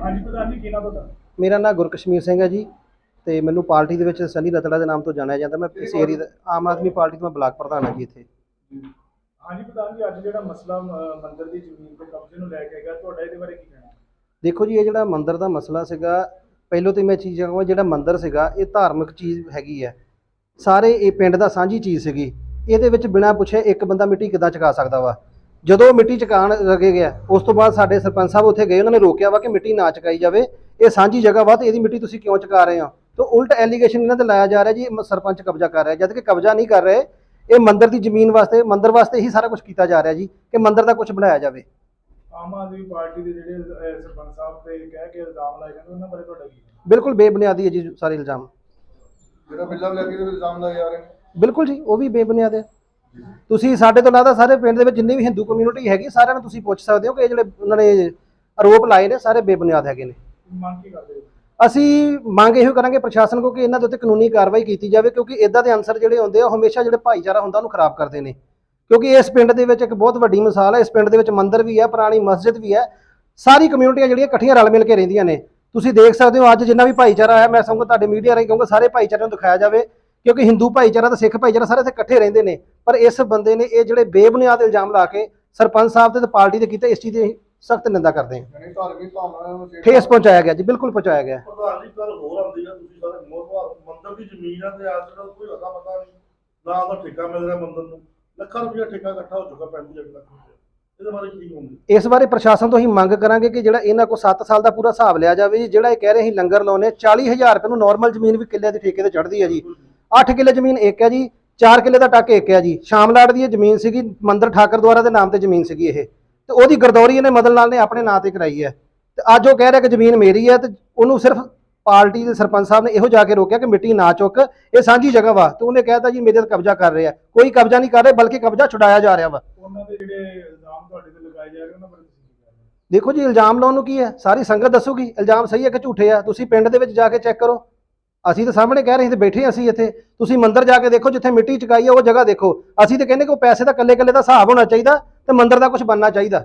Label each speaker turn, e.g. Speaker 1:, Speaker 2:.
Speaker 1: ਹਾਂਜੀ ਪ੍ਰਧਾਨ ਜੀ ਕੀ ਨਾਮ ਤੁਹਾਡਾ?
Speaker 2: ਮੇਰਾ ਨਾਮ ਗੁਰਕਸ਼ਮੀਰ ਸਿੰਘ ਹੈ ਜੀ ਤੇ ਮੈਨੂੰ ਪਾਰਟੀ ਦੇ ਵਿੱਚ ਸਨੀ ਰਤੜਾ ਦੇ ਨਾਮ ਤੋਂ ਜਾਣਿਆ ਜਾਂਦਾ। ਮੈਂ ਇਸ ਏਰੀਆ ਦਾ ਆਮ ਆਦਮੀ ਪਾਰਟੀ ਤੋਂ ਮੈਂ ਬਲਾਕ ਪ੍ਰਧਾਨ ਹਾਂ ਜੀ ਇੱਥੇ।
Speaker 1: ਹਾਂਜੀ ਪ੍ਰਧਾਨ ਜੀ ਅੱਜ ਜਿਹੜਾ ਮਸਲਾ ਮੰਦਿਰ ਦੀ ਜ਼ਮੀਨ ਤੇ ਕਬਜ਼ੇ ਨੂੰ ਲੈ ਕੇ ਹੈਗਾ ਤੁਹਾਡਾ ਇਹਦੇ ਬਾਰੇ ਕੀ ਕਹਿਣਾ?
Speaker 2: ਦੇਖੋ ਜੀ ਇਹ ਜਿਹੜਾ ਮੰਦਿਰ ਦਾ ਮਸਲਾ ਸੀਗਾ ਪਹਿਲੋਂ ਤੇ ਮੈਂ ਚੀਜ਼ ਕਹਾਂ ਜਿਹੜਾ ਮੰਦਿਰ ਸੀਗਾ ਇਹ ਧਾਰਮਿਕ ਚੀਜ਼ ਹੈਗੀ ਹੈ। ਸਾਰੇ ਇਹ ਪਿੰਡ ਦਾ ਸਾਂਝੀ ਚੀਜ਼ ਸੀਗੀ। ਇਹਦੇ ਵਿੱਚ ਬਿਨਾਂ ਪੁੱਛੇ ਇੱਕ ਬੰਦਾ ਮਿੱਟੀ ਕਿੱਦਾਂ ਚੁਕਾ ਸਕਦਾ ਵਾ? ਜਦੋਂ ਮਿੱਟੀ ਚੁਕਾਉਣ ਲੱਗੇ ਗਿਆ ਉਸ ਤੋਂ ਬਾਅਦ ਸਾਡੇ ਸਰਪੰਚ ਸਾਹਿਬ ਉੱਥੇ ਗਏ ਉਹਨਾਂ ਨੇ ਰੋਕਿਆ ਵਾ ਕਿ ਮਿੱਟੀ ਨਾ ਚੁਕਾਈ ਜਾਵੇ। ਇਹ ਸਾਂਝੀ ਜਗ੍ਹਾ ਵਾ ਤੇ ਇਹਦੀ ਮਿੱਟੀ ਤੁਸੀਂ ਕਿਉਂ ਚੁਕਾ ਰਹੇ ਹੋ? ਤਾਂ ਉਲਟ ਐਲੀਗੇਸ਼ਨ ਇਹਨਾਂ ਤੇ ਲਾਇਆ ਜਾ ਰਿਹਾ ਜੀ ਸਰਪੰਚ ਕਬਜ਼ਾ ਕਰ ਰਿਹਾ ਜਦ ਕਿ ਕਬਜ਼ਾ ਨਹੀਂ ਕਰ ਰਹੇ। ਇਹ ਮੰਦਿਰ ਦੀ ਜ਼ਮੀਨ ਵਾਸਤੇ ਮੰਦਿਰ ਵਾਸਤੇ ਹੀ ਸਾਰਾ ਕੁਝ ਕੀਤਾ ਜਾ ਰਿਹਾ ਜੀ ਕਿ ਮੰਦਿਰ ਦਾ ਕੁਝ ਬਣਾਇਆ ਜਾਵੇ।
Speaker 1: ਆਮ ਆਦਮੀ ਪਾਰਟੀ ਦੇ ਜਿਹੜੇ ਸਰਪੰਚ ਸਾਹਿਬ ਤੇ ਕਹਿ ਕੇ ਇਲਜ਼ਾਮ ਲਾਏ ਜਾਂਦੇ ਉਹਨਾਂ ਬਾਰੇ ਤੁਹਾਡਾ ਕੀ?
Speaker 2: ਬਿਲਕੁਲ ਬੇਬੁਨਿਆਦੀ ਹੈ ਜੀ ਸਾਰੇ ਇਲਜ਼ਾਮ।
Speaker 3: ਜਿਹੜਾ ਬਿੱਲਾਂ ਲੈ ਕੇ ਇਹਦੇ ਇਲਜ਼ਾਮ ਲਾਏ ਜਾ ਰਹੇ ਨੇ।
Speaker 2: ਬਿਲਕੁਲ ਜੀ ਉਹ ਵੀ ਬੇਬੁਨਿਆਦ ਹੈ। ਤੁਸੀਂ ਸਾਡੇ ਤੋਂ ਲੱਗਦਾ ਸਾਰੇ ਪਿੰਡ ਦੇ ਵਿੱਚ ਜਿੰਨੀ ਵੀ ਹਿੰਦੂ ਕਮਿਊਨਿਟੀ ਹੈਗੀ ਸਾਰਿਆਂ ਨੂੰ ਤੁਸੀਂ ਪੁੱਛ ਸਕਦੇ ਹੋ ਕਿ ਇਹ ਜਿਹੜੇ ਉਹਨਾਂ ਨੇ ਆਰੋਪ ਲਾਏ ਨੇ ਸਾਰੇ ਬੇਬੁਨਿਆਦ ਹੈਗੇ ਨੇ।
Speaker 1: ਮੰਗ ਕੀ ਕਰਦੇ ਹੋ?
Speaker 2: ਅਸੀਂ ਮੰਗ ਇਹੋ ਕਰਾਂਗੇ ਪ੍ਰਸ਼ਾਸਨ ਕੋ ਕਿ ਇਹਨਾਂ ਦੇ ਉੱਤੇ ਕਾਨੂੰਨੀ ਕਾਰਵਾਈ ਕੀਤੀ ਜਾਵੇ ਕਿਉਂਕਿ ਇਦਾਂ ਦੇ ਅਨਸਰ ਜਿਹੜੇ ਹੁੰਦੇ ਆ ਉਹ ਹਮੇਸ਼ਾ ਜਿਹੜੇ ਭਾਈਚਾਰਾ ਹੁੰਦਾ ਉਹਨੂੰ ਖਰਾਬ ਕਰਦੇ ਨੇ। ਕਿਉਂਕਿ ਇਸ ਪਿੰਡ ਦੇ ਵਿੱਚ ਇੱਕ ਬਹੁਤ ਵੱਡੀ ਮਿਸਾਲ ਹੈ ਇਸ ਪਿੰਡ ਦੇ ਵਿੱਚ ਮੰਦਿਰ ਵੀ ਹੈ ਪੁਰਾਣੀ ਮਸਜਿਦ ਵੀ ਹੈ ਸਾਰੀ ਕਮਿਊਨਿਟੀਆਂ ਜਿਹੜੀਆਂ ਇਕੱਠੀਆਂ ਰਲ ਮਿਲ ਕੇ ਰਹਿੰਦੀਆਂ ਨੇ। ਤੁਸੀਂ ਦੇਖ ਸਕਦੇ ਹੋ ਅੱਜ ਜਿੰਨਾ ਵੀ ਭਾਈਚਾਰਾ ਹੈ ਮੈਂ ਸਮਝਦਾ ਤੁਹਾਡੇ ਮੀਡੀਆ ਰਾਹੀਂ ਕਹੂੰਗਾ ਸਾਰੇ ਭਾਈਚਾਰੇ ਨੂੰ ਦਿਖਾਇਆ ਜਾਵੇ। ਕਿਉਂਕਿ ਹਿੰਦੂ ਭਾਈਚਾਰਾ ਤੇ ਸਿੱਖ ਭਾਈਚਾਰਾ ਸਾਰੇ ਇੱਥੇ ਇਕੱਠੇ ਰਹਿੰਦੇ ਨੇ ਪਰ ਇਸ ਬੰਦੇ ਨੇ ਇਹ ਜਿਹੜੇ ਬੇਬੁਨਿਆਦ ਇਲਜ਼ਾਮ ਲਾ ਕੇ ਸਰਪੰਚ ਸਾਹਿਬ ਤੇ ਪਾਰਟੀ ਦੇ ਕੀਤੇ ਇਸ ਚੀਜ਼ ਦੀ ਸਖਤ ਨਿੰਦਾ ਕਰਦੇ ਹਾਂ।
Speaker 3: ਯਾਨੀ ਧਾਰਮਿਕ ਭਾਵਨਾਵਾਂ ਨੂੰ ਛੇੜ-
Speaker 2: ਠੇਸ ਪਹੁੰਚਾਇਆ ਗਿਆ ਜੀ ਬਿਲਕੁਲ ਪਹੁੰਚਾਇਆ ਗਿਆ।
Speaker 4: ਪ੍ਰਧਾਨ ਜੀ ਗੱਲ ਹੋਰ ਆਉਂਦੀ ਆ ਤੁਸੀਂ ਸਾਰੇ ਮੋਹਰ ਮੰਦਰ ਦੀ ਜ਼ਮੀਨ ਆ ਤੇ ਅੱਜ ਦਾ ਕੋਈ ਅਤਾ ਪਤਾ ਨਹੀਂ ਨਾ ਉਹਦਾ ਠੇਕਾ ਮਿਲ ਰਿਹਾ ਮੰਦਰ ਨੂੰ। ਲੱਖਾਂ ਰੁਪਇਆ ਠੇਕਾ ਇਕੱਠਾ ਹੋ ਚੁੱਕਾ 35 ਲੱਖ ਰੁਪਇਆ ਇਹਦੇ ਬਾਰੇ ਕੀ
Speaker 2: ਇਸ ਬਾਰੇ ਪ੍ਰਸ਼ਾਸਨ ਤੋਂ ਹੀ ਮੰਗ ਕਰਾਂਗੇ ਕਿ ਜਿਹੜਾ ਇਹਨਾਂ ਕੋਲ 7 ਸਾਲ ਦਾ ਪੂਰਾ ਹਿਸਾਬ ਲਿਆ ਜਾਵੇ ਜੀ ਜਿਹੜਾ ਇਹ ਕਹਿ ਰਹੇ ਸੀ ਲੰਗਰ ਲਾਉਨੇ 40000 ਰੁਪਏ ਨੂੰ ਨਾਰਮਲ ਜ਼ਮੀਨ ਵੀ ਕਿੱਲੇ ਦੇ ਠੇਕੇ ਤੇ ਚੜ੍ਹਦੀ ਹੈ ਜੀ। 8 ਕਿੱਲੇ ਜ਼ਮੀਨ ਇੱਕ ਹੈ ਜੀ 4 ਕਿੱਲੇ ਦਾ ਟੱਕ ਇੱਕ ਹੈ ਜੀ। ਸ਼ਾਮਲਾੜ ਦੀ ਇਹ ਜ਼ਮੀਨ ਸੀਗੀ ਮੰਦਰ ਠਾਕਰ ਦੁਆਰਾ ਦੇ ਨਾਮ ਤੇ ਜ਼ਮੀਨ ਸੀਗੀ ਇਹ। ਤੇ ਉਹਦੀ ਗਰਦੌਰੀ ਇਹਨੇ ਮਦਨ ਲਾਲ ਨੇ ਆਪਣੇ ਨਾਂ ਤੇ ਕਰਾਈ ਹੈ। ਤੇ ਅੱਜ ਉਹ ਕਹਿ ਰਿਹਾ ਕਿ ਜ਼ਮੀਨ ਮੇਰੀ ਹੈ ਤੇ ਉਹਨੂੰ ਸਿਰਫ ਪਾਰਟੀ ਦੇ ਸਰਪੰਚ ਸਾਹਿਬ ਨੇ ਇਹੋ ਜਾ ਕੇ ਰੋਕਿਆ ਕਿ ਮਿੱਟੀ ਨਾ ਚੁੱਕ ਇਹ ਸਾਂਝੀ ਜਗ੍ਹਾ ਵਾ। ਤੇ ਉਹਨੇ ਕਹਿਤਾ ਜੀ ਮੇਰੇ ਤੇ ਕਬਜ਼ਾ ਕਰ ਰਿਹਾ। ਕੋਈ ਕਬਜ਼ਾ ਨਹੀਂ ਕਰ ਰਿਹਾ ਬਲਕਿ ਕਬਜ਼ਾ ਛੁਡਾਇਆ ਜਾ ਰਿਹਾ ਵਾ।
Speaker 1: ਉਹਨਾਂ ਦੇ ਜਿਹੜੇ ਇਲਜ਼ਾਮ ਤੁਹਾਡੇ ਤੇ ਲਗਾਏ ਜਾ ਰਹੇ ਉਹਨਾਂ ਬਾਰੇ ਤੁਸੀਂ ਕੀ ਕਹਿਣਾ
Speaker 2: ਦੇਖੋ ਜੀ ਇਲਜ਼ਾਮ ਲਾਉਣ ਨੂੰ ਕੀ ਹੈ? ਸਾਰੀ ਸੰਗਤ ਦੱਸੂਗੀ ਇਲਜ਼ਾਮ ਸਹੀ ਹੈ ਕਿ ਝੂਠੇ ਆ? ਤੁਸੀਂ ਪਿੰਡ ਦੇ ਵਿੱਚ ਜਾ ਕੇ ਚੈੱਕ ਕਰੋ। ਅਸੀਂ ਤਾਂ ਸਾਹਮਣੇ ਕਹਿ ਰਹੇ ਸੀ ਤੇ ਬੈਠੇ ਅਸੀਂ ਇੱਥੇ। ਤੁਸੀਂ ਮੰਦਰ ਜਾ ਕੇ ਦੇਖੋ, ਜਿੱਥੇ ਮਿੱਟੀ ਚੁਕਾਈ ਹੈ ਉਹ ਜਗ੍ਹਾ ਦੇਖੋ। ਅਸੀਂ ਤਾਂ ਕਹਿੰਦੇ ਕਿ ਉਹ ਪੈਸੇ ਦਾ ਕੱਲੇ ਕੱਲੇ ਦਾ ਹਿਸਾਬ ਹੋਣਾ ਚਾਹੀਦਾ ਤੇ ਮੰਦਰ ਦਾ ਕੁਝ ਬਣਨਾ ਚਾਹੀਦਾ।